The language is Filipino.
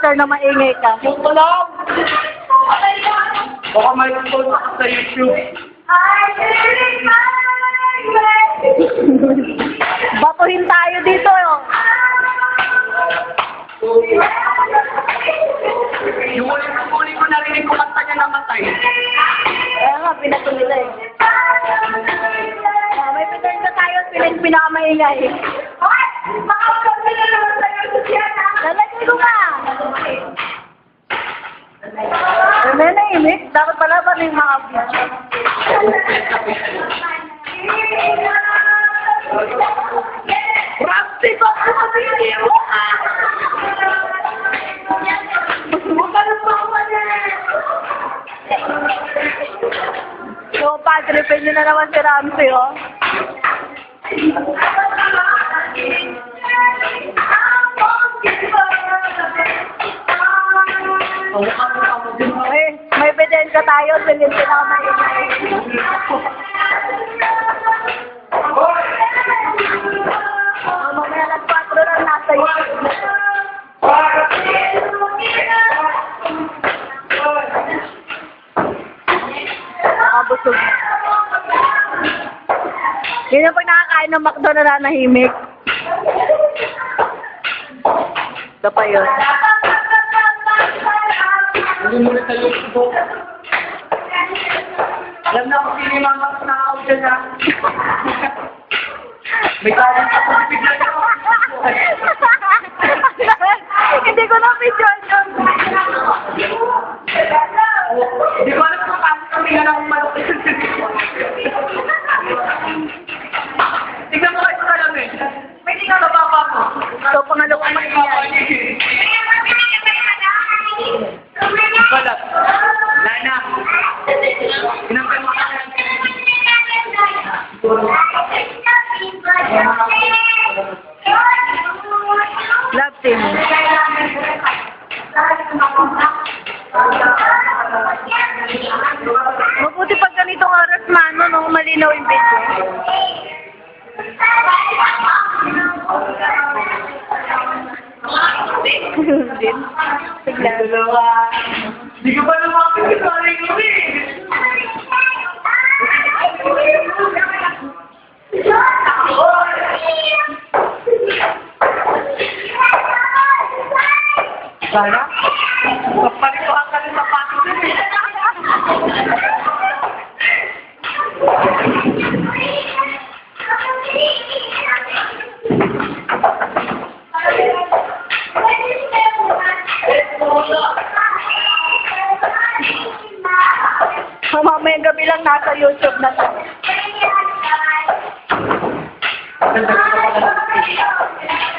Peter na maingay ka. Yung ko lang! Baka may post sa YouTube. Batuhin tayo dito. oh. Yung huli ko narinig ko kanta niya namatay. Kaya nga, pinato nila eh. Ah, may Peter na tayo at pinas pinakamaingay. Na nahimik? Dapat pala ba yung mga Rusty ko ako mabili mo! So, padre, pwede na naman si Ramsey, oh. May, bedensya tayo, silin pinakamaingay. Oh, mamaya alas 4 lang nasa YouTube. Nakabusog na. Yun yung pag nakakain ng McDo na nanahimik. Ito pa yun. Hindi mo rin sa YouTube. Alam na kung sino yung mga nakakaw dyan ha. May tawag ako sa bigla niya. Hindi ko na video yun. Hindi ko alam kung paano kami nga ng manok. Tingnan mo kayo sa lamin. May tingnan na baba mo. So, pangalawang maingay. Wala. Love team. Mabuti pag ganitong oras mano, no, malinaw yung video. Din. Tignan. Dalawa. Hindi ko pa lumapit sa sarili ko eh. Sana? Kapalit ko ang kanin sa pato din eh. Mamayang gabi lang nasa YouTube na to. Ganda ko